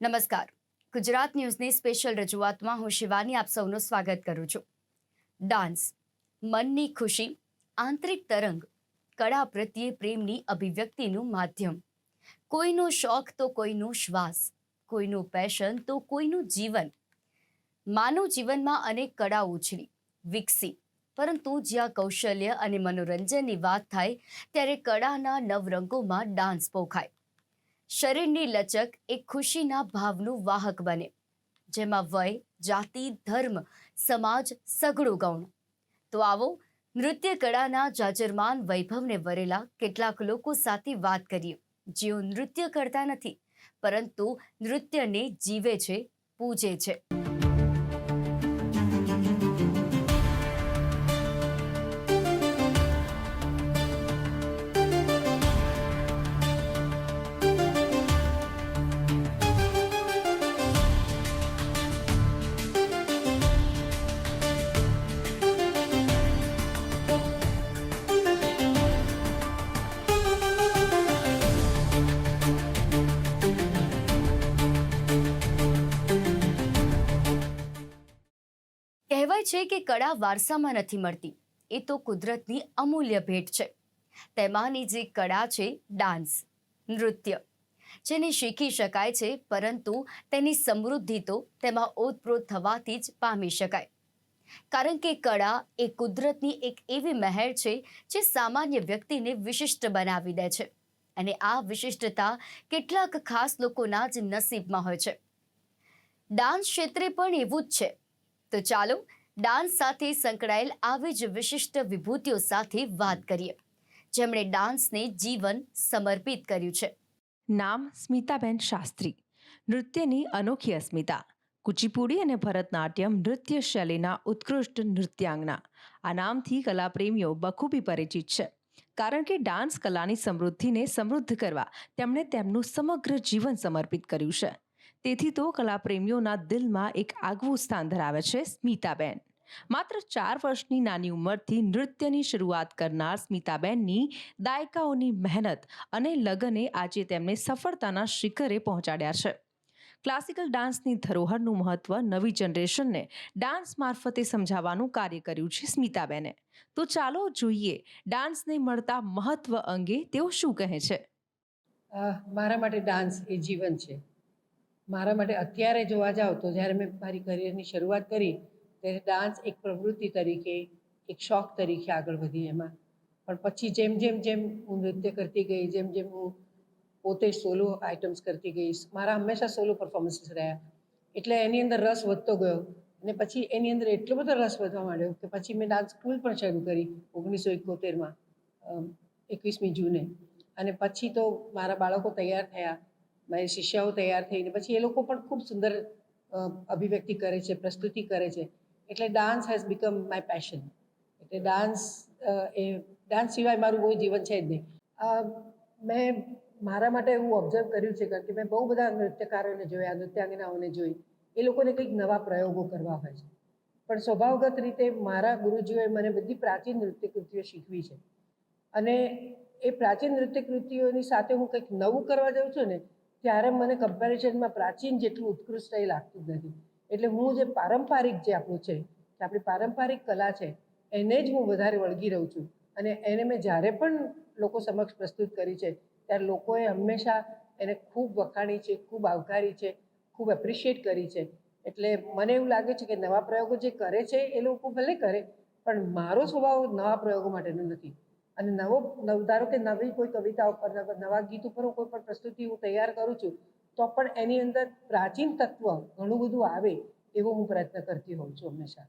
નમસ્કાર. ગુજરાત ન્યૂઝની સ્પેશિયલ રજૂઆતમાં હું શિવાની આપ સૌનું સ્વાગત કરું છું. ડાન્સ. મનની ખુશી, આંતરિક તરંગ, કળા પ્રત્યે પ્રેમની અભિવ્યક્તિનું માધ્યમ. કોઈનો શોખ તો કોઈનું શ્વાસ, કોઈનું પેશન તો કોઈનું જીવન. માનવ જીવનમાં અનેક કળા ઉછળી વિકસી, પરંતુ જ્યાં કૌશલ્ય અને મનોરંજનની વાત થાય, ત્યારે કળાના નવરંગોમાં ડાન્સ પોખાય. શરીરની લચક એ ખુશીના ભાવનું વાહક બને, જેમાં વય, જાતિ, ધર્મ, સમાજ સઘળું ગૌણ. તો આવો નૃત્ય કળાના જાજરમાન વૈભવને વરેલા કેટલાક લોકો સાથે વાત કરીએ. જેઓ નૃત્ય કરતા નથી, પરંતુ નૃત્યને જીવે છે, પૂજે છે. કહેવાય છે કે કળા વારસામાં નથી મળતી. એ તો કુદરતની અમૂલ્ય ભેટ છે. તેમાંની જે કળા છે, ડાન્સ, નૃત્ય, જેને શીખી શકાય છે, પરંતુ તેની સમૃદ્ધિ તો તેમાં ઓતપ્રોત થવાથી જ પામી શકાય. કારણ કે કળા એ કુદરતની એક એવી મહેર છે, જે સામાન્ય વ્યક્તિને વિશિષ્ટ બનાવી દે છે. અને આ વિશિષ્ટતા કેટલાક ખાસ લોકોના જ નસીબમાં હોય છે. ડાન્સ ક્ષેત્રે પણ એવું જ છે. તો ચાલો ડાન્સ સાથે સંકળાયેલ આવી જ વિશિષ્ટ વિભૂતિઓ સાથે વાત કરીએ. જેમણે ડાન્સને જીવન સમર્પિત કર્યું છે. નામ સ્મિતાબેન શાસ્ત્રી, નૃત્યની અનોખી અસ્મિતા, કુચીપુડી અને ભરતનાટ્યમ નૃત્ય શૈલીના ઉત્કૃષ્ટ નૃત્યાંગના. આ નામથી કલાપ્રેમીઓ બખૂબી પરિચિત છે. કારણ કે ડાન્સ કલાની સમૃદ્ધિને સમૃદ્ધ કરવા તેમણે તેમનું સમગ્ર જીવન સમર્પિત કર્યું છે. તેથી તો કલાપ્રેમીઓના દિલમાં એક આગવું સ્થાન ધરાવે છે સ્મિતાબેન. માત્ર ચાર વર્ષની નાની ઉંમરથી નૃત્યની શરૂઆત કરનાર સ્મિતાબેનની દાયકાઓની મહેનત અને લગને આજે તેમને સફળતાના શિખરે પહોંચાડ્યા છે. ક્લાસિકલ ડાન્સની ધરોહરનું મહત્વ નવી જનરેશનને ડાન્સ મારફતે સમજાવવાનું કાર્ય કર્યું છે સ્મિતાબેને. તો ચાલો જોઈએ ડાન્સને મળતા મહત્વ અંગે તેઓ શું કહે છે? મારા માટે ડાન્સ એ જીવન છે. મારા માટે અત્યારે જોવા જાઓ તો જ્યારે મેં મારી કરિયરની શરૂઆત કરી, ત્યારે ડાન્સ એક પ્રવૃત્તિ તરીકે, એક શોખ તરીકે આગળ વધી એમાં. પણ પછી જેમ જેમ જેમ હું નૃત્ય કરતી ગઈ, જેમ જેમ હું પોતે સોલો આઇટમ્સ કરતી ગઈ, મારા હંમેશા સોલો પરફોર્મન્સીસ રહ્યા. એટલે એની અંદર રસ વધતો ગયો. અને પછી એની અંદર એટલો બધો રસ વધવા માંડ્યો કે પછી મેં ડાન્સ સ્કૂલ પણ શરૂ કરી ઓગણીસો એકોતેરમાં એકવીસમી જૂને. અને પછી તો મારા બાળકો તૈયાર થયા. મારી શિષ્યાઓ તૈયાર થઈને પછી એ લોકો પણ ખૂબ સુંદર અભિવ્યક્તિ કરે છે, પ્રસ્તુતિ કરે છે. એટલે dance has become my passion એટલે ડાન્સ એ ડાન્સ સિવાય મારું કોઈ જીવન છે જ નહીં. મેં મારા માટે એવું ઓબ્ઝર્વ કર્યું છે કારણ કે મેં બહુ બધા નૃત્યકારોને જોયા, નૃત્યાંગનાઓને જોઈ. એ લોકોને કંઈક નવા પ્રયોગો કરવા હોય છે. પણ સ્વભાવગત રીતે મારા ગુરુજીઓએ મને બધી પ્રાચીન નૃત્ય કૃતિઓ શીખવી છે. અને એ પ્રાચીન નૃત્ય કૃતિઓની સાથે હું કંઈક નવું કરવા જાઉં છું ને ત્યારે મને કમ્પેરિઝનમાં પ્રાચીન જેટલું ઉત્કૃષ્ટ એ લાગતું નથી. એટલે હું જે પારંપરિક જે આપણું છે કે આપણી પારંપરિક કલા છે, એને જ હું વધારે વળગી રહું છું. અને એને મેં જ્યારે પણ લોકો સમક્ષ પ્રસ્તુત કરી છે, ત્યારે લોકોએ હંમેશા એને ખૂબ વખાણી છે, ખૂબ આવકારી છે, ખૂબ એપ્રિશિએટ કરી છે. એટલે મને એવું લાગે છે કે નવા પ્રયોગો જે કરે છે એ લોકો ભલે કરે, પણ મારો સ્વભાવ નવા પ્રયોગો માટેનો નથી. અને નવો, નવ, ધારો કે નવી કોઈ કવિતા ઉપર, નવ- ગીત ઉપર હું કોઈ પણ પ્રસ્તુતિ હું તૈયાર કરું છું, તો પણ એની અંદર પ્રાચીન તત્વ ઘણું બધું આવે એવો હું પ્રયત્ન કરતી હોઉં છું હંમેશા.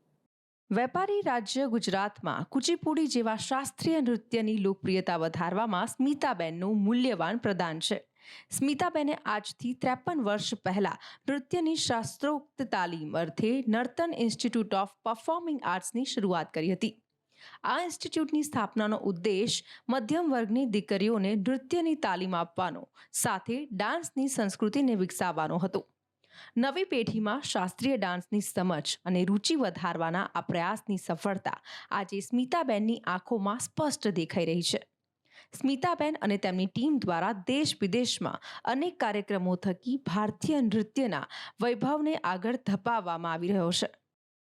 વેપારી રાજ્ય ગુજરાતમાં કુચીપુડી જેવા શાસ્ત્રીય નૃત્યની લોકપ્રિયતા વધારવામાં સ્મિતાબેનનું મૂલ્યવાન પ્રદાન છે. સ્મિતાબેને આજથી ત્રેપન વર્ષ પહેલા નૃત્યની શાસ્ત્રોક્ત તાલીમ અર્થે નર્તન ઇન્સ્ટિટ્યૂટ ઓફ પરફોર્મિંગ આર્ટ્સની શરૂઆત કરી હતી. આ ઇન્સ્ટિટ્યૂટની સ્થાપનાનો ઉદ્દેશ મધ્યમ વર્ગની દીકરીઓને નૃત્યની તાલીમ આપવાનો, સાથે ડાન્સની સંસ્કૃતિને વિકસાવવાનો હતો. નવી પેઢીમાં શાસ્ત્રીય ડાન્સની સમજ અને રુચિ વધારવાના આ પ્રયાસની સફળતા આજે સ્મિતાબેનની આંખોમાં સ્પષ્ટ દેખાઈ રહી છે. સ્મિતાબેન અને તેમની ટીમ દ્વારા દેશ વિદેશમાં અનેક કાર્યક્રમો થકી ભારતીય નૃત્યના વૈભવને આગળ ધપાવવામાં આવી રહ્યો છે.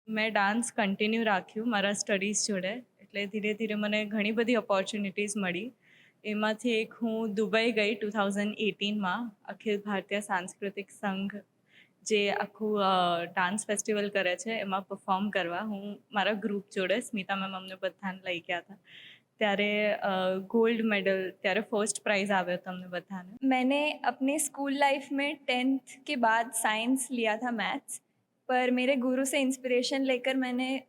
મેં ડાન્સ કન્ટિન્યુ રાખ્યું મારા સ્ટડીઝ જોડે. એટલે ધીરે ધીરે મને ઘણી બધી ઓપોર્ચ્યુનિટીઝ મળી. એમાંથી એક હું દુબઈ ગઈ ટુ થાઉઝન્ડ એટીનમાં અખિલ ભારતીય સાંસ્કૃતિક સંઘ જે આખું ડાન્સ ફેસ્ટિવલ કરે છે, એમાં પરફોર્મ કરવા હું મારા ગ્રુપ જોડે સ્મિતા મેમ અમને બધાને લઈ ગયા હતા. ત્યારે ગોલ્ડ મેડલ ત્યારે ફર્સ્ટ પ્રાઇઝ આવ્યો હતો અમને બધાને. મેં અપને સ્કૂલ લાઈફ મેં ટેન્થ કે બાદ સાયન્સ લિયા થા મેથ્સ पर मेरे गुरु से इंस्पिरेशन लेकर मैंने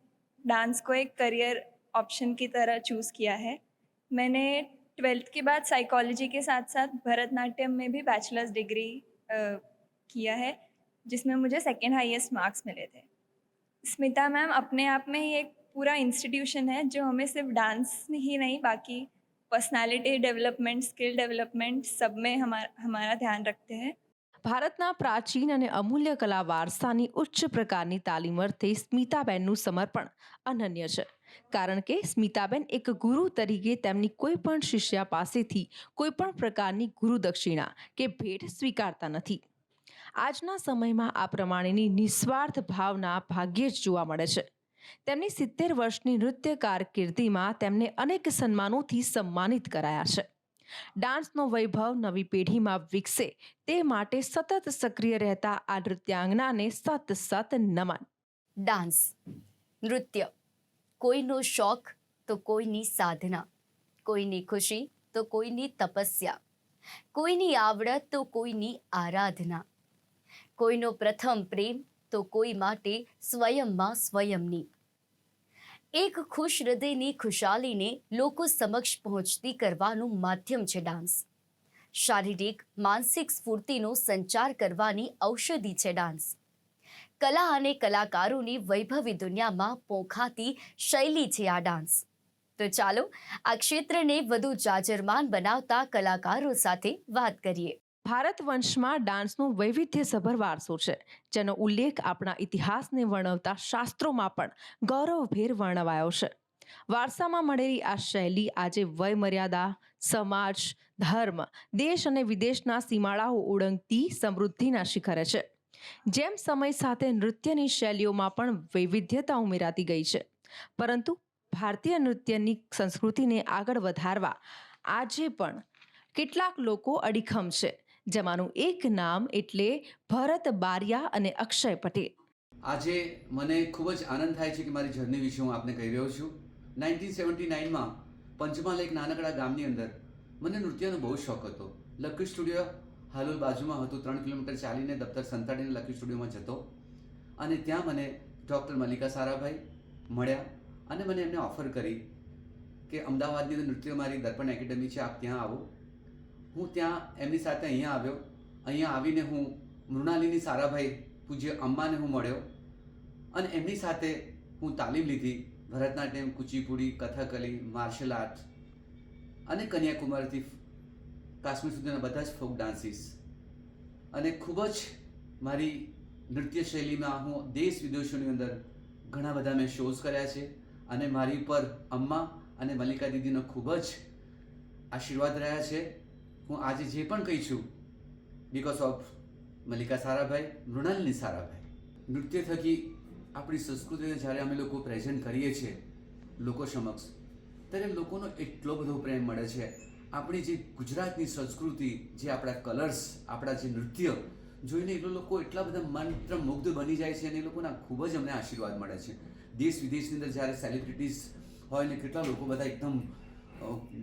डांस को एक करियर ऑप्शन की तरह चूज़ किया है। मैंने ट्वेल्थ के बाद साइकोलॉजी के साथ साथ भरतनाट्यम में भी बैचलर्स डिग्री किया है, जिसमें मुझे सेकेंड हाईएस्ट मार्क्स मिले थे। स्मिता मैम अपने आप में ही एक पूरा इंस्टीट्यूशन है, जो हमें सिर्फ़ डांस ही नहीं, बाकी पर्सनालिटी डेवलपमेंट स्किल डेवलपमेंट सब में हमारा हमारा ध्यान रखते हैं। ભારતના પ્રાચીન અને અમૂલ્ય કલા વારસાની ઉચ્ચ પ્રકારની તાલીમ અર્થે સ્મિતાબેનનું સમર્પણ અનન્ય છે. કારણ કે સ્મિતાબેન એક ગુરુ તરીકે તેમની કોઈ પણ શિષ્યા પાસેથી કોઈ પણ પ્રકારની ગુરુદક્ષિણા કે ભેટ સ્વીકારતા નથી. આજના સમયમાં આ પ્રમાણેની નિસ્વાર્થ ભાવના ભાગ્યે જ જોવા મળે છે. તેમની સિત્તેર વર્ષની નૃત્ય કારકિર્દીમાં તેમને અનેક સન્માનોથી સન્માનિત કરાયા છે. ડાન્સનો વૈભવ નવી પેઢીમાં વિકસે. તે માટે સતત સક્રિય રહેતા આ નૃત્યાંગનાને સત સત નમન. ડાન્સ, નૃત્ય. કોઈનો શોખ તો કોઈની સાધના. કોઈની ખુશી તો કોઈની તપસ્યા. કોઈની આવડત તો કોઈની આરાધના. કોઈનો પ્રથમ પ્રેમ તો કોઈ માટે સ્વયંમાં સ્વયંની. એક ખુશ હૃદયની ખુશાલીને લોકો સમક્ષ પહોંચતી કરવાનું માધ્યમ છે ડાન્સ. શારીરિક, માનસિક સ્ફૂર્તિનો સંચાર કરવાની ઔષધિ છે ડાન્સ. કલા અને કલાકારોની વૈભવી દુનિયામાં પોંખાતી શૈલી છે આ ડાન્સ. તો ચાલો આ ક્ષેત્રને વધુ જાજરમાન બનાવતા કલાકારો સાથે વાત કરીએ. ભારત વંશમાં ડાન્સનો વૈવિધ્યસભર વારસો છે, જેનો ઉલ્લેખ આપણા ઇતિહાસને વર્ણવતા શાસ્ત્રોમાં પણ ગૌરવભેર વર્ણવાયો છે. વારસામાં મળેલી આ શૈલી આજે વયમર્યાદા, સમાજ, ધર્મ, દેશ અને વિદેશના સીમાડાઓ ઓળંગતી સમૃદ્ધિના શિખરે છે. જેમ સમય સાથે નૃત્યની શૈલીઓમાં પણ વૈવિધ્યતા ઉમેરાતી ગઈ છે. પરંતુ ભારતીય નૃત્યની સંસ્કૃતિને આગળ વધારવા આજે પણ કેટલાક લોકો અડીખમ છે. જેમાંનું એક નામ એટલે ભરત બારિયા અને અક્ષય પટેલ. આજે મને ખૂબ જ આનંદ થાય છે કે મારી જર્ની વિશે હું આપને કહી રહ્યો છું. નાઇન્ટીન સેવન્ટી નાઇનમાં પંચમહાલ એક નાનકડા ગામની અંદર મને નૃત્યનો બહુ શોખ હતો. લકી સ્ટુડિયો હાલોલ બાજુમાં હતું. ત્રણ કિલોમીટર ચાલીને દફતર સંતાડીને લકી સ્ટુડિયોમાં જતો અને ત્યાં મને ડૉક્ટર મલ્લિકા સારાભાઈ મળ્યા અને મને એમને ઓફર કરી કે અમદાવાદની અંદર નૃત્ય મારી દર્પણ એકેડમી છે, આપ ત્યાં આવો. હું ત્યાં એમની સાથે અહીંયા આવ્યો. અહીંયા આવીને હું મૃણાલિની સારાભાઈ પૂજ્ય અમ્માને હું મળ્યો અને એમની સાથે હું તાલીમ લીધી. ભરતનાટ્યમ, કુચીપુડી, કથકલી માર્શલ આર્ટ અને કન્યાકુમારીથી કાશ્મીર સુધીના બધા જ ફોક ડાન્સીસ અને ખૂબ જ મારી નૃત્ય શૈલીમાં હું દેશ વિદેશોની અંદર ઘણા બધા મેં શોઝ કર્યા છે અને મારી ઉપર અમ્મા અને મલ્લિકા દીદીનો ખૂબ જ આશીર્વાદ રહ્યા છે. હું આજે જે પણ કહી છું બિકોઝ ઓફ મલ્લિકા સારાભાઈ, મૃણાલિની સારાભાઈ. નૃત્ય થકી આપણી સંસ્કૃતિને જ્યારે અમે લોકો પ્રેઝન્ટ કરીએ છીએ, લોકો સમક્ષ, ત્યારે લોકોનો એટલો બધો પ્રેમ મળે છે. આપણી જે ગુજરાતની સંસ્કૃતિ, જે આપણા કલર્સ આપણા જે નૃત્ય, જોઈને એ લોકો એટલા બધા મંત્ર મુગ્ધ બની જાય છે અને એ લોકોના ખૂબ જ અમને આશીર્વાદ મળે છે. દેશ વિદેશની અંદર જ્યારે સેલિબ્રિટીઝ હોય ને કેટલા લોકો બધા એકદમ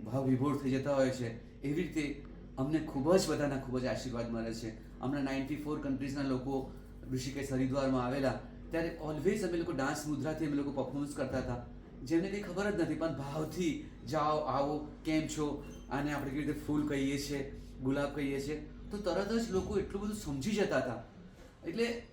ભાવ વિભોર થઈ જતા હોય છે, એવી રીતે અમને ખૂબ જ બધાના ખૂબ જ આશીર્વાદ મળે છે. હમણાં નાઇન્ટી ફોર કન્ટ્રીઝના લોકો ઋષિકેશ હરિદ્વારમાં આવેલા. ત્યારે ઓલવેઝ અમે લોકો ડાન્સ મુદ્રાથી અમે લોકો પરફોર્મન્સ કરતા હતા. જેમને કંઈ ખબર જ નથી, પણ ભાવથી જાઓ, આવો, કેમ છો? આને આપણે કેવી રીતે ફૂલ કહીએ છીએ, ગુલાબ કહીએ છીએ? તો તરત જ લોકો એટલું બધું સમજી જતા હતા. એટલે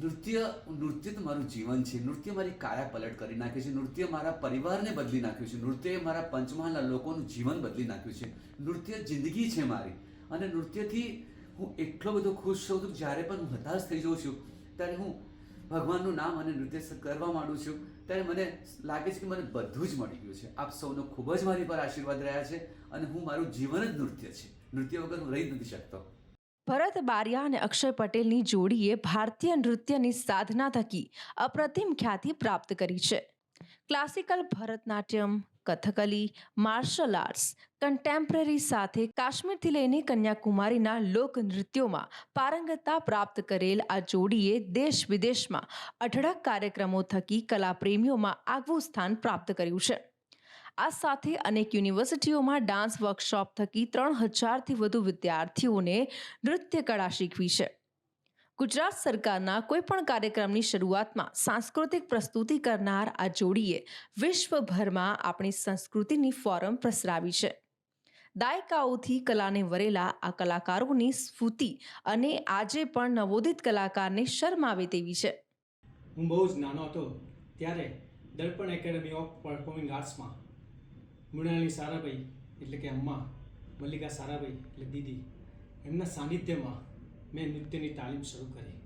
નૃત્ય નૃત્ય તો મારું જીવન છે. નૃત્ય મારી કાયા પલટ કરી નાખે છે. નૃત્ય મારા પરિવારને બદલી નાખ્યું છે. નૃત્યએ મારા પંચમહાલના લોકોનું જીવન બદલી નાખ્યું છે. નૃત્ય જિંદગી છે મારી. અને નૃત્યથી હું એટલો બધો ખુશ છું કે જ્યારે પણ હું હતાશ થઈ જાઉં છું, ત્યારે હું ભગવાનનું નામ અને નૃત્ય કરવા માંડું છું. ત્યારે મને લાગે છે કે મને બધું જ મળી ગયું છે. આપ સૌનો ખૂબ જ મારી પર આશીર્વાદ રહ્યા છે અને હું મારું જીવન જ નૃત્ય છે. નૃત્ય વગર હું રહી નથી શકતો. ભરત બારિયા અને અક્ષય પટેલની જોડીએ ભારતીય નૃત્યની સાધના થકી અપ્રતિમ ખ્યાતિ પ્રાપ્ત કરી છે. Classical Bharatanatyam, Kathakali martial arts contemporary સાથે કાશ્મીરથી લઈને કન્યાકુમારીના લોક નૃત્યોમાં પારંગતતા પ્રાપ્ત કરેલ આ જોડીએ દેશ વિદેશમાં અઢળક કાર્યક્રમો થકી કલાપ્રેમીઓમાં આગવું સ્થાન પ્રાપ્ત કર્યું છે. આ સાથે અનેક યુનિવર્સિટીઓમાં ડાન્સ વર્કશોપ થકી ત્રણ હજારથી વધુ વિદ્યાર્થીઓને નૃત્ય કળા શીખવી છે. ગુજરાત સરકારના કોઈપણ કાર્યક્રમની શરૂઆતમાં સાંસ્કૃતિક પ્રસ્તુતિ કરનાર આ જોડીએ વિશ્વભરમાં આપણી સંસ્કૃતિની ફોરમ પ્રસરાવી છે. દાયકાઓથી કલાને વરેલા આ કલાકારોની સ્ફૂર્તિ અને આજે પણ નવોદિત કલાકારને શરમાવે તેવી છે. હું બહુ જ નાનો હતો ત્યારે દર્પણ એકેડમી ઓફ પરફોર્મિંગ આર્ટ્સમાં મૃણાલી સારાભાઈ એટલે કે અમ્મા, મલ્લિકા સારાભાઈ એટલે દીદી, એમના સાનિધ્યમાં મેં નૃત્યની તાલીમ શરૂ કરી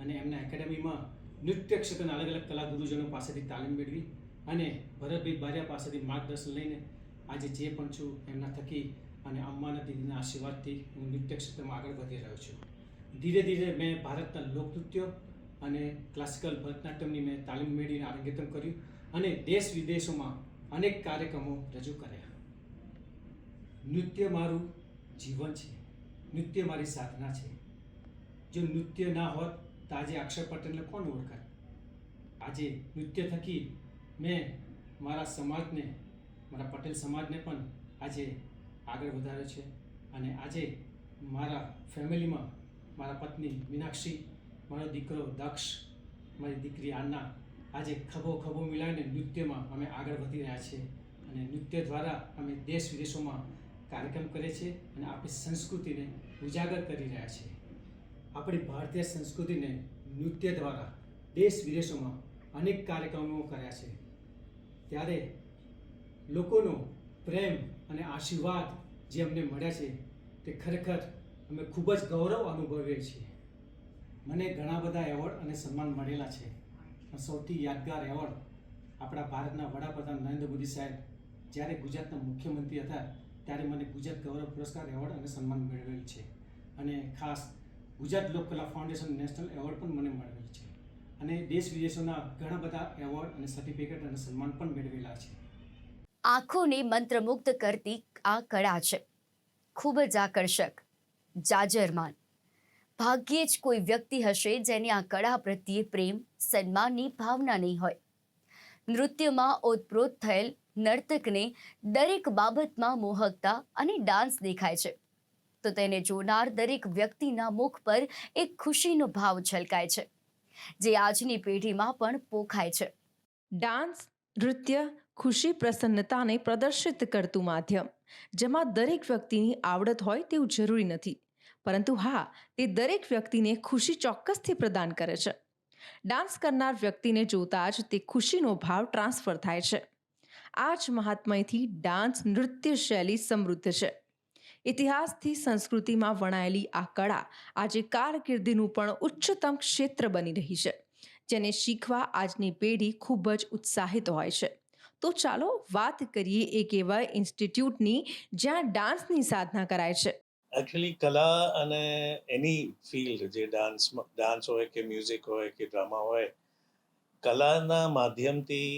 અને એમના એકેડેમીમાં નૃત્ય ક્ષેત્રના અલગ અલગ કલા ગુરુજનો પાસેથી તાલીમ મેળવી અને ભરતભાઈ બારિયા પાસેથી માર્ગદર્શન લઈને આજે જે પણ છું એમના થકી અને અમ્માના દીદીના આશીર્વાદથી હું નૃત્ય ક્ષેત્રમાં આગળ વધી રહ્યો છું. ધીરે ધીરે મેં ભારતના લોકનૃત્ય અને ક્લાસિકલ ભરતનાટ્યમની મેં તાલીમ મેળવીને આરંગેતમ કર્યું અને દેશ વિદેશોમાં અનેક કાર્યક્રમો રજૂ કર્યા. નૃત્ય મારું જીવન છે. નૃત્ય મારી સાધના છે. જો નૃત્ય ના હોત તો આજે અક્ષર પટેલને કોણ ઓળખાય આજે નૃત્ય થકી મેં મારા સમાજને, મારા પટેલ સમાજને પણ આજે આગળ વધાર્યો છે. અને આજે મારા ફેમિલીમાં મારા પત્ની મીનાક્ષી, મારો દીકરો દક્ષ, મારી દીકરી આન્ના આજે ખભો ખભો મિલાવીને નૃત્યમાં અમે આગળ વધી રહ્યા છીએ અને નૃત્ય દ્વારા અમે દેશ વિદેશોમાં કાર્યક્રમ કરીએ છીએ અને આપણી સંસ્કૃતિને ઉજાગર કરી રહ્યા છીએ આપણી ભારતીય સંસ્કૃતિને નૃત્ય દ્વારા દેશ વિદેશોમાં અનેક કાર્યક્રમો કર્યા છે. ત્યારે લોકોનો પ્રેમ અને આશીર્વાદ જે અમને મળ્યા છે તે ખરેખર અમે ખૂબ જ ગૌરવ અનુભવીએ છીએ. મને ઘણા બધા એવોર્ડ અને સન્માન મળેલા છે. સૌથી યાદગાર એવોર્ડ આપણા ભારતના વડાપ્રધાન નરેન્દ્ર મોદી સાહેબ જ્યારે ગુજરાતના મુખ્યમંત્રી હતા, ત્યારે મને ગુજરાત ગૌરવ પુરસ્કાર એવોર્ડ અને સન્માન મેળવેલ છે. અને ખાસ ગુજરાત લોકકલા ફાઉન્ડેશન નેશનલ એવોર્ડ પણ મને મળેલ છે. અને દેશ વિદેશોના ઘણા બધા એવોર્ડ અને સર્ટિફિકેટ અને સન્માન પણ મેળવેલા છે. આંખોને મંત્રમુગ્ધ કરતી આ કળા છે. ખૂબ જ આકર્ષક, જાજરમાન. ભાગ્યે જ કોઈ વ્યક્તિ હશે જેને આ કળા પ્રત્યે પ્રેમ, સન્માનની ભાવના નહીં હોય. નૃત્યમાં ઓતપ્રોત થયેલ નર્તકને દરેક બાબતમાં મોહકતા અને ડાન્સ દેખાય છે. તો તેને જોનાર દરેક વ્યક્તિના મુખ પર એક ખુશીનો ભાવ છલકાય છે, જે આજની પેઢીમાં પણ પોખાય છે. ડાન્સ, નૃત્ય, ખુશી પ્રસન્નતાને પ્રદર્શિત કરતું માધ્યમ, જેમાં દરેક વ્યક્તિની આવડત હોય તેવું જરૂરી નથી. પરંતુ હા, તે દરેક વ્યક્તિને ખુશી ચોક્કસથી પ્રદાન કરે છે. ડાન્સ કરનાર વ્યક્તિને જોતા જ તે ખુશીનો ભાવ ટ્રાન્સફર થાય છે. આ જ મહાત્મયથી ડાન્સ નૃત્ય શૈલી સમૃદ્ધ છે. ઇતિહાસથી સંસ્કૃતિમાં વણાયેલી આ કળા આજે કારકિર્દીનું પણ ઉચ્ચતમ ક્ષેત્ર બની રહી છે, જેને શીખવા આજની પેઢી ખૂબ જ ઉત્સાહિત હોય છે. તો ચાલો વાત કરીએ એક એવા ઇન્સ્ટિટ્યૂટની, જ્યાં ડાન્સની સાધના કરાય છે. એકચ્યુઅલી કલા અને એની ફિલ્ડ જે ડાન્સ ડાન્સ હોય કે મ્યુઝિક હોય કે ડ્રામા હોય, કલાના માધ્યમથી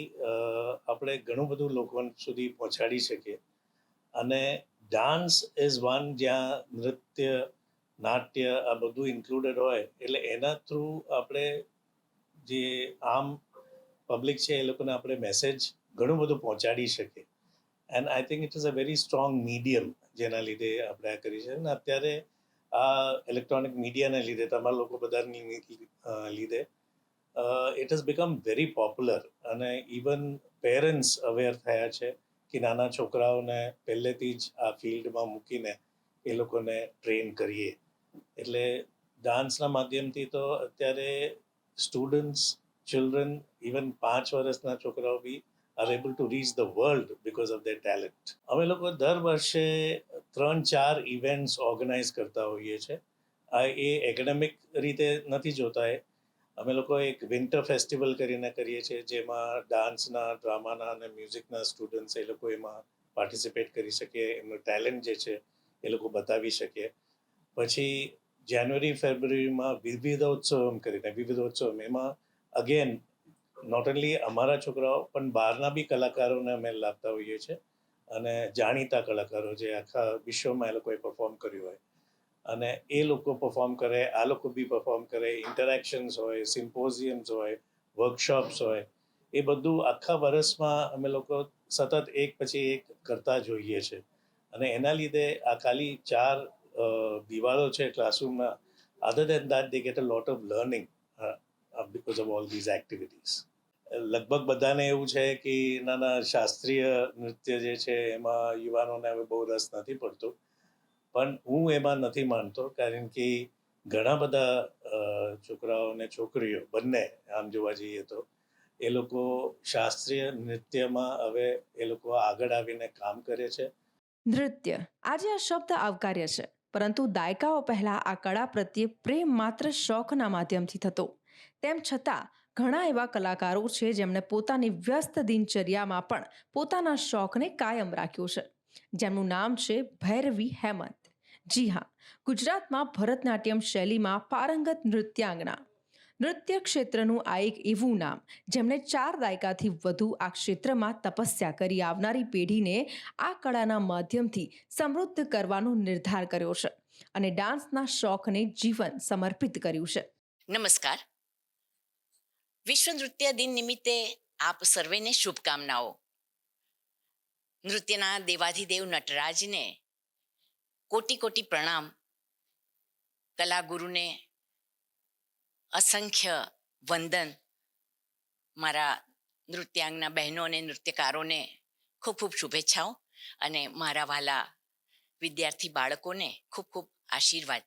આપણે ઘણું બધું લોકો સુધી પહોંચાડી શકીએ. અને ડાન્સ ઇઝ વન જ્યાં નૃત્ય, નાટ્ય આ બધું ઇન્ક્લુડેડ હોય, એટલે એના થ્રુ આપણે જે આમ પબ્લિક છે એ લોકોને આપણે મેસેજ ઘણું બધું પહોંચાડી શકીએ. And I think it is a very strong medium જેના લીધે આપણે આ કરી છે. અને અત્યારે આ ઇલેક્ટ્રોનિક મીડિયાને લીધે, તમારા લોકો બધાની લીધે it is become very popular અને ઇવન પેરેન્ટ્સ અવેર થયા છે કે નાના છોકરાઓને પહેલેથી જ આ ફિલ્ડમાં મૂકીને એ લોકોને ટ્રેન કરીએ. એટલે ડાન્સના માધ્યમથી તો અત્યારે સ્ટુડન્ટ્સ ચિલ્ડ્રન ઇવન પાંચ વર્ષના છોકરાઓ be are able to reach the world because of the talent અમે લોકો દર વર્ષે ત્રણ, ચાર ઇવેન્ટ્સ ઓર્ગેનાઇઝ કરતા હોઈએ છીએ આ એ એકેડેમિક રીતે નથી જોતા એ. અમે લોકો એક વિન્ટર ફેસ્ટિવલ કરીને કરીએ છીએ, જેમાં ડાન્સના ડ્રામાના અને મ્યુઝિકના સ્ટુડન્ટ્સ એ લોકો એમાં પાર્ટિસિપેટ કરી શકીએ, એમનું ટેલેન્ટ જે છે એ લોકો બતાવી શકીએ. પછી જાન્યુઆરી ફેબ્રુઆરીમાં વિવિધોત્સવમ કરીને વિવિધોત્સવમ એમાં અગેન નોટ ઓનલી અમારા છોકરાઓ, પણ બહારના બી કલાકારોને અમે લાવતા હોઈએ છીએ અને જાણીતા કલાકારો જે આખા વિશ્વમાં એ લોકોએ પરફોર્મ કર્યું હોય. અને એ લોકો પરફોર્મ કરે, આ લોકો બી પરફોર્મ કરે ઇન્ટરેક્શન્સ હોય સિમ્પોઝિયમ્સ હોય વર્કશોપ્સ હોય, એ બધું આખા વર્ષમાં અમે લોકો સતત એક પછી એક કરતા જોઈએ છે અને એના લીધે આ ખાલી ચાર દિવાળો છે ક્લાસરૂમમાં other than that they get a lot of learning because of all these activities લગભગ બધાને એવું છે કે નાના શાસ્ત્રીય નૃત્ય જે છે એમાં યુવાનોને હવે બહુ રસ નથી પડતો. પણ હું એમાં નથી માનતો, કારણ કે ઘણા બધા છોકરાઓ અને છોકરીઓ બંને આમ જોવા જઈએ તો, એ લોકો શાસ્ત્રીય નૃત્યમાં હવે એ લોકો આગળ આવીને કામ કરે છે. નૃત્ય. આજે આ શબ્દ આવકાર્ય છે, પરંતુ દાયકાઓ પહેલા આ કળા પ્રત્યે પ્રેમ માત્ર શોખના માધ્યમથી થતો. તેમ છતાં ઘણા એવા કલાકારો છે જેમણે પોતાની વ્યસ્ત દિનચર્યામાં પણ પોતાના શોખને કાયમ રાખ્યો છે. જેમનું નામ છે ભૈરવી હેમંત. જી હા, ગુજરાતમાં ભરતનાટ્યમ શૈલીમાં પારંગત નૃત્યાંગના. નૃત્ય ક્ષેત્રનું આ એક એવું નામ જેમણે ચાર દાયકાથી વધુ આ ક્ષેત્રમાં તપસ્યા કરી આવનારી પેઢીને આ કળાના માધ્યમથી સમૃદ્ધ કરવાનો નિર્ધાર કર્યો છે અને ડાન્સના શોખને જીવન સમર્પિત કર્યું છે. નમસ્કાર. વિશ્વ નૃત્ય દિન નિમિત્તે આપ સર્વેને શુભકામનાઓ. નૃત્યના દેવાધિદેવ નટરાજને કોટી કોટી પ્રણામ. કલાગુરુને અસંખ્ય વંદન. મારા નૃત્યાંગના બહેનો અને નૃત્યકારોને ખૂબ ખૂબ શુભેચ્છાઓ અને મારા વાલા વિદ્યાર્થી બાળકોને ખૂબ ખૂબ આશીર્વાદ.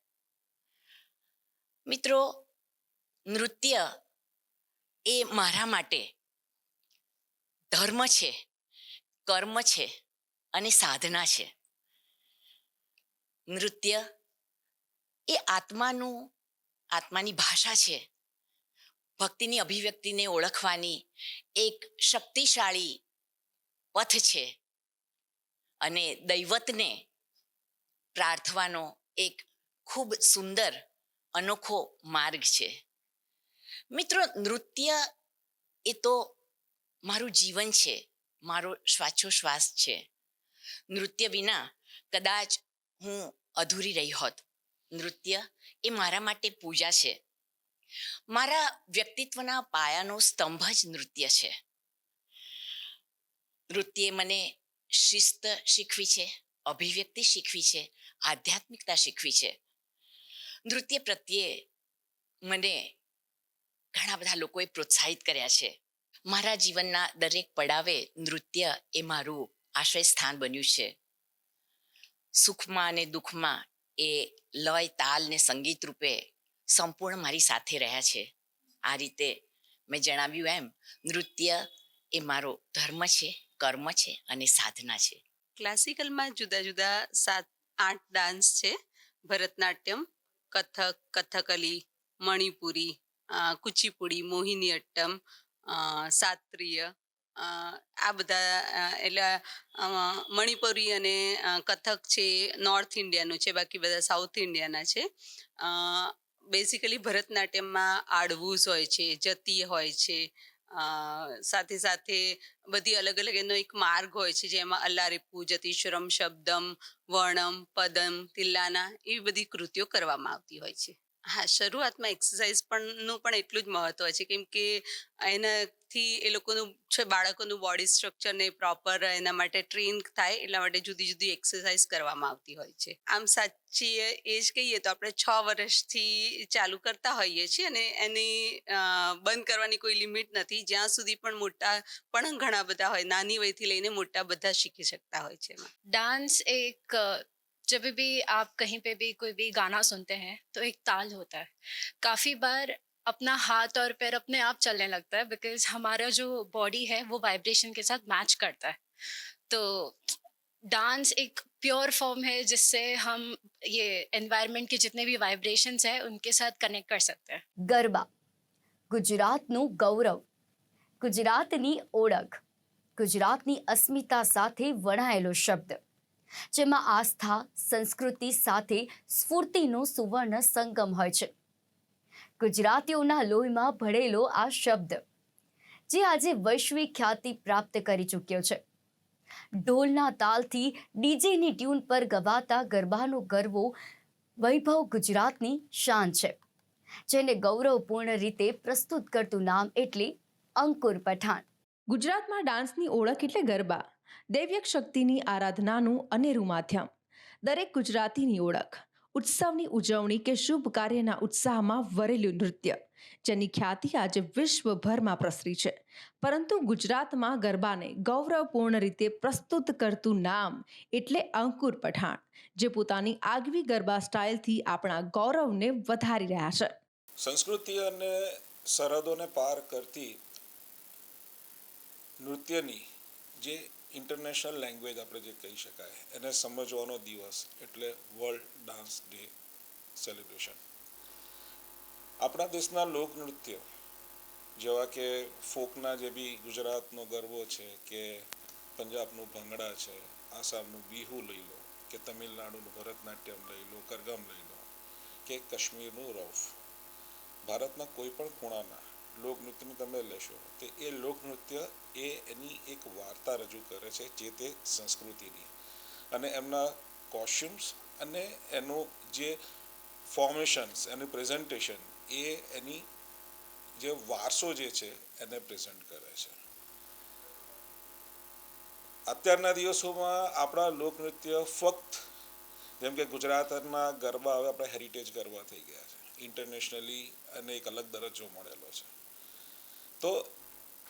મિત્રો, નૃત્ય એ મારા માટે ધર્મ છે, કર્મ છે અને સાધના છે. નૃત્ય એ આત્માનું, આત્માની ભાષા છે. ભક્તિની અભિવ્યક્તિને ઓળખવાની એક શક્તિશાળી પથ છે અને દૈવતને પ્રાર્થવાનો એક ખૂબ સુંદર અનોખો માર્ગ છે. મિત્રો, નૃત્ય એ તો મારું જીવન છે, મારો શ્વાસોશ્વાસ છે. નૃત્ય વિના કદાચ હું અધૂરી રહી હોત. નૃત્ય એ મારા માટે પૂજા છે. મારા વ્યક્તિત્વના પાયાનો સ્તંભ જ નૃત્ય છે. નૃત્યે મને શિસ્ત શીખવી છે, અભિવ્યક્તિ શીખવી છે, આધ્યાત્મિકતા શીખવી છે. નૃત્ય પ્રત્યે મને ઘણા બધા લોકોએ પ્રોત્સાહિત કર્યા છે. મારા જીવનના દરેક પડાવે નૃત્ય એ મારું આશ્રય સ્થાન બન્યું છે. સુખમાં અને દુઃખમાં એ લય, તાલ ને સંગીત રૂપે સંપૂર્ણ મારી સાથે રહ્યા છે. આ રીતે મેં જણાવ્યું એમ, નૃત્ય એ મારો ધર્મ છે, કર્મ છે અને સાધના છે. ક્લાસિકલમાં જુદા જુદા સાત, આઠ ડાન્સ છે. ભરતનાટ્યમ, કથક, કથકલી, મણિપુરી કુચીપુડી, મોહિની અટ્ટમ શાસ્ત્રીય આ બધા એટલે મણિપુરી અને કથક છે નોર્થ ઇન્ડિયાનું છે, બાકી બધા સાઉથ ઇન્ડિયાના છે. બેઝિકલી ભરતનાટ્યમમાં આડવુસ હોય છે, જતી હોય છે સાથે સાથે બધી અલગ અલગ એનો એક માર્ગ હોય છે, જેમાં અલ્લારીપુ, જતીશ્વરમ, શબ્દમ, વર્ણમ, પદમ, તિલ્લાના એવી બધી કૃતિઓ કરવામાં આવતી હોય છે. હા, શરૂઆતમાં એક્સરસાઇઝ પણનું પણ એટલું જ મહત્વ છે. કેમ કે એનાથી એ લોકોનું છે, બાળકોનું બોડી સ્ટ્રક્ચરને પ્રોપર એના માટે ટ્રેન થાય, એટલા માટે જુદી જુદી એક્સરસાઇઝ કરવામાં આવતી હોય છે. આમ સાચી જ કહીએ તો આપણે છ વર્ષથી ચાલુ કરતા હોઈએ છીએ અને એની બંધ કરવાની કોઈ લિમિટ નથી. જ્યાં સુધી પણ મોટા પણ ઘણા બધા હોય, નાની વયથી લઈને મોટા બધા શીખી શકતા હોય છે ડાન્સ એક जब भी आप कहीं पे भी कोई भी गाना सुनते हैं तो एक ताल होता है काफ़ी बार अपना हाथ और पैर अपने आप चलने लगता है बिकॉज हमारा जो बॉडी है वो वाइब्रेशन के साथ मैच करता है तो डांस एक प्योर फॉर्म है जिससे हम ये एनवायरनमेंट के जितने भी वाइब्रेशंस हैं उनके साथ कनेक्ट कर सकते हैं ગરબા ગુજરાતનું ગૌરવ ગુજરાતની ઓળખ ગુજરાતની અસ્મિતા સાથે વણાયેલો શબ્દ જેમાં આસ્થા, સંસ્કૃતિ સાથે સ્ફૂર્તિનો સુવર્ણ સંગમ હોય છે. ગુજરાતીઓના લોહીમાં ભળેલો આ શબ્દ, જે આજે વૈશ્વિક ખ્યાતિ પ્રાપ્ત કરી ચૂક્યો છે. ઢોલના તાલથી ડીજેની ટ્યુન પર ગવાતા ગરબાનો ગરવો વૈભવ ગુજરાતની શાન છે, જેને ગૌરવપૂર્ણ રીતે પ્રસ્તુત કરતું નામ એટલે અંકુર પઠાણ. ગુજરાતમાં ડાન્સની ઓળખ એટલે ગરબા. દૈવ્યક શક્તિની આરાધનાનું અનેરું માધ્યમ. દરેક ગુજરાતીની ઓળખ, ઉત્સવની ઉજવણી કે શુભ કાર્યના ઉત્સાહમાં વરેલું નૃત્ય, જેની ખ્યાતિ આજે વિશ્વભરમાં પ્રસરી છે. પરંતુ ગુજરાતમાં ગરબાને ગૌરવપૂર્ણ રીતે પ્રસ્તુત કરતું નામ એટલે અંકુર પઠાણ, જે પોતાની આગવી ગરબા સ્ટાઇલથી આપણા ગૌરવને વધારી રહ્યા છે. સંસ્કૃતિ અને સરહદોને પાર કરતી નૃત્યની જે ઇન્ટરનેશનલ લેંગ્વેજ આપણે જે કહી શકાય, એને સમજવાનો દિવસ એટલે વર્લ્ડ ડાન્સ ડે સેલિબ્રેશન આપણા દેશના લોકનૃત્ય જેવા કે ફોકના જે બી ગુજરાતનો ગરબો છે, કે પંજાબનું ભંગડા છે, આસામનું બિહુ લઈ લો, કે તમિલનાડુનું ભરતનાટ્યમ લઈ લો, કરગમ લઈ લો, કે કાશ્મીરનું રૌફ. ભારતના કોઈ પણ ખૂણાના લોકનૃત્યને તમે લેશો, તો એ લોકનૃત્ય એ એની એક વાર્તા રજૂ કરે છે જે તે સંસ્કૃતિની. અને એમના કોસ્ચ્યુમ્સ અને એનું જે ફોર્મેશન્સ એનું પ્રેઝન્ટેશન એ એની જે વારસો જે છે એને પ્રેઝન્ટ કરે છે. અત્યારના દિવસોમાં આપણા લોકનૃત્ય ફક્ત જેમ કે ગુજરાતના ગરબા હવે આપણા હેરિટેજ ગરબા થઈ ગયા છે. ઇન્ટરનેશનલી અને એક અલગ દરજ્જો મળેલો છે. તો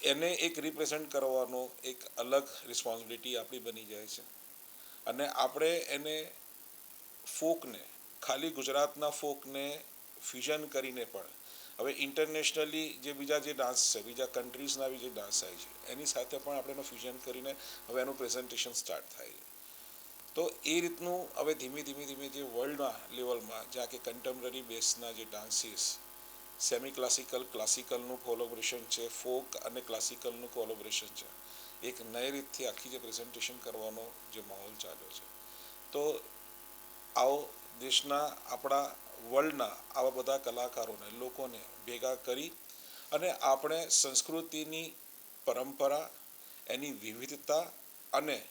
એને એક રિપ્રેઝન્ટ કરવાનો એક અલગ રિસ્પોન્સિબિલિટી આપણી બની જાય છે. અને આપણે એને ફોકને, ખાલી ગુજરાતના ફોકને ફ્યુઝન કરીને પણ, હવે ઇન્ટરનેશનલી જે બીજા જે ડાન્સ છે, બીજા કન્ટ્રીઝના બી જે ડાન્સ થાય છે, એની સાથે પણ આપણે એનું ફ્યુઝન કરીને હવે એનું પ્રેઝન્ટેશન સ્ટાર્ટ થાય. છે તો એ રીતનું હવે ધીમે ધીમે ધીમે જે વર્લ્ડના લેવલમાં જ્યાં કે કન્ટેમ્પરરી બેસના જે ડાન્સીસ સેમી ક્લાસિકલ ક્લાસિકલનું કોલોબરેશન છે ફોક અને ક્લાસિકલનું કોલોબરેશન છે. એક નઈ રીતથી આખી જે પ્રેઝન્ટેશન કરવાનો જે માહોલ ચાલ્યો છે. તો આવો દેશના, આપણા વર્લ્ડના આવા બધા કલાકારોને, લોકોને ભેગા કરી અને આપણે સંસ્કૃતિની પરંપરા, એની વિવિધતા અને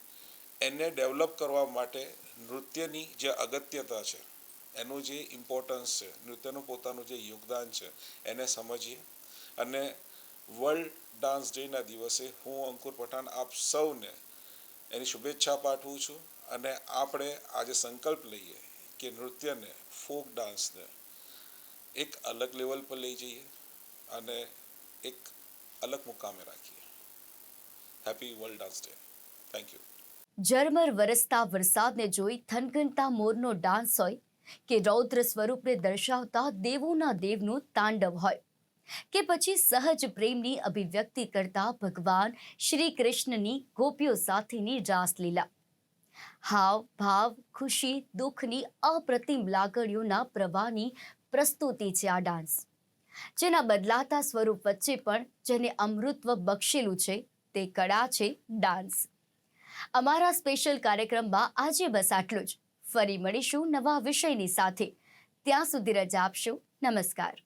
એને ડેવલપ કરવા માટે નૃત્યની જે અગત્યતા છે એનું જે ઇમ્પોર્ટન્સ છે, નૃત્યનું પોતાનું જે યોગદાન છે, એને સમજીએ. અને વર્લ્ડ ડાન્સ ડેના દિવસે હું અંકુર પઠાણ આપ સૌને એની શુભેચ્છા પાઠવું છું અને આપણે આજે સંકલ્પ લઈએ કે નૃત્યને ફોક ડાન્સને એક અલગ લેવલ પર લઈ જઈએ અને એક અલગ મુકામે રાખીએ. Happy world dance day thank you ઝરમર વરસતા વરસાદને જોઈ થનગનતા મોરનો ડાન્સ હોય કે રૌદ્ર સ્વરૂપને દર્શાવતા દેવોના દેવનું તાંડવ હોય. કે પછી સહજ પ્રેમની અભિવ્યક્તિ કરતા ભગવાન શ્રી કૃષ્ણની ગોપીઓ સાથેની રાસલીલા. હાવ, ભાવ, ખુશી, દુઃખની અપ્રતિમ લાગણીઓના પ્રવાહની પ્રસ્તુતિ છે આ ડાન્સ. જેના બદલાતા સ્વરૂપ વચ્ચે પણ જેને અમૃત્વ બક્ષેલું છે તે કળા છે ડાન્સ. અમારા સ્પેશિયલ કાર્યક્રમમાં આજે બસ આટલું જ. ફરી મળીશું નવા વિષયની સાથે. ત્યાં સુધી રજા આપશો. નમસ્કાર.